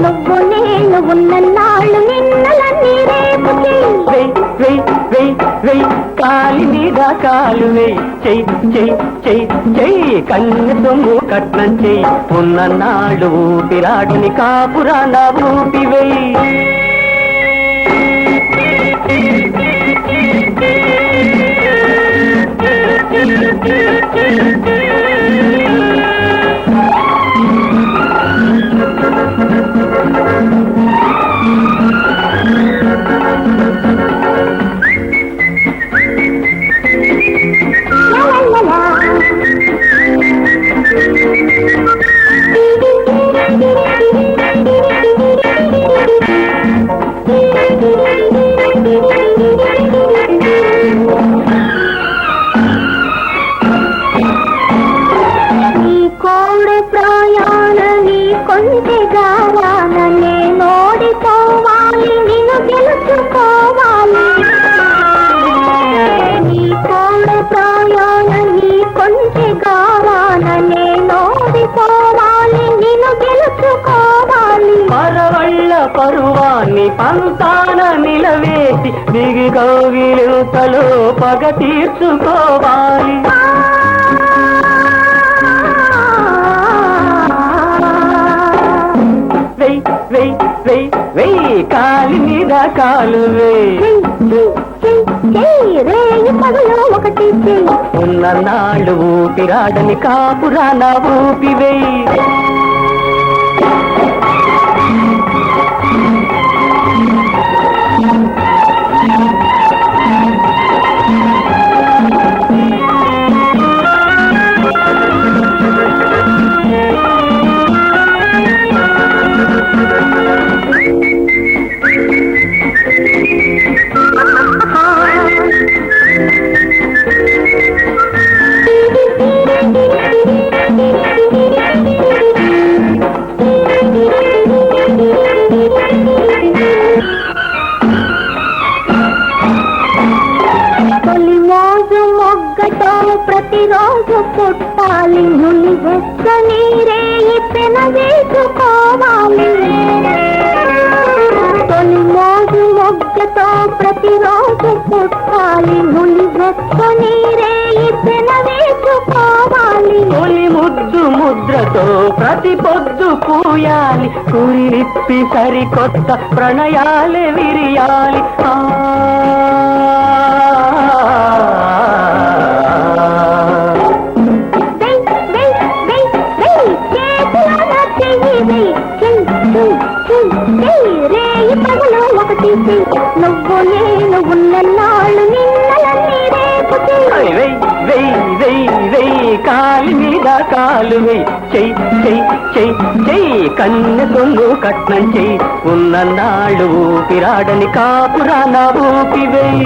నువ్వు నేను ఉన్న నాళ్ళు నిన్నలన్నీ రేపు వెయ్ వెయ్ వెయ్ వెయ్ కాలి మీద కాలు వెయ్. చెయ్ చెయ్ చెయ్ చెయ్ కన్ను సొమ్ము కట్నం చెయ్. ఉన్న నాడు ఊపిరాడని కాపురాన ఊపి వెయ్. you. నీ కొంచె గాయాన నేనోడిపోవాలి నిన్ను గెలుచుకోవాలి. నీ కోడి ప్రయాణ నీ కొంచె గాయాన నేనోడిపోవాలి నిన్ను గెలుచుకోవాలి. పరవళ్ళ పరువాన్ని పంతాన నిలవేసి దిగి కౌగిలింతలో పగ తీర్చుకోవాలి. వెయ్ కాలి మీద కాలు ఒకటి ఉన్న నాళ్ళు ఊపిరాడని కాపురాన ఊపి వెయ్. ప్రతిరోజు పుట్టాలి నులి వెచ్చని రేయి వేసుకోవాలి. తొలి మోజు మొగ్గతో ప్రతిరోజు పుట్టాలి నులి వెచ్చని రేయి పెన వేసుకోవాలి. తొలి ముద్దు ముద్రతో ప్రతి పొద్దు పూయాలి. కురిలిప్పి సరికొత్త ప్రణయాలే విరియాలి. ఆ చెయ్. నువ్వు నేను ఉన్న నాళ్ళు నిన్నలన్నీ రేపు చెయ్యి. వెయ్ వెయ్ వెయ్ వెయ్ కాలి మీద కాలు వెయ్ చెయ్ చెయ్ చెయ్ చెయ్ కన్నె సొమ్ము కట్నం చెయ్ ఉన్న నాళ్ళు ఊపిరాడని కాపురాన ఊపి వెయ్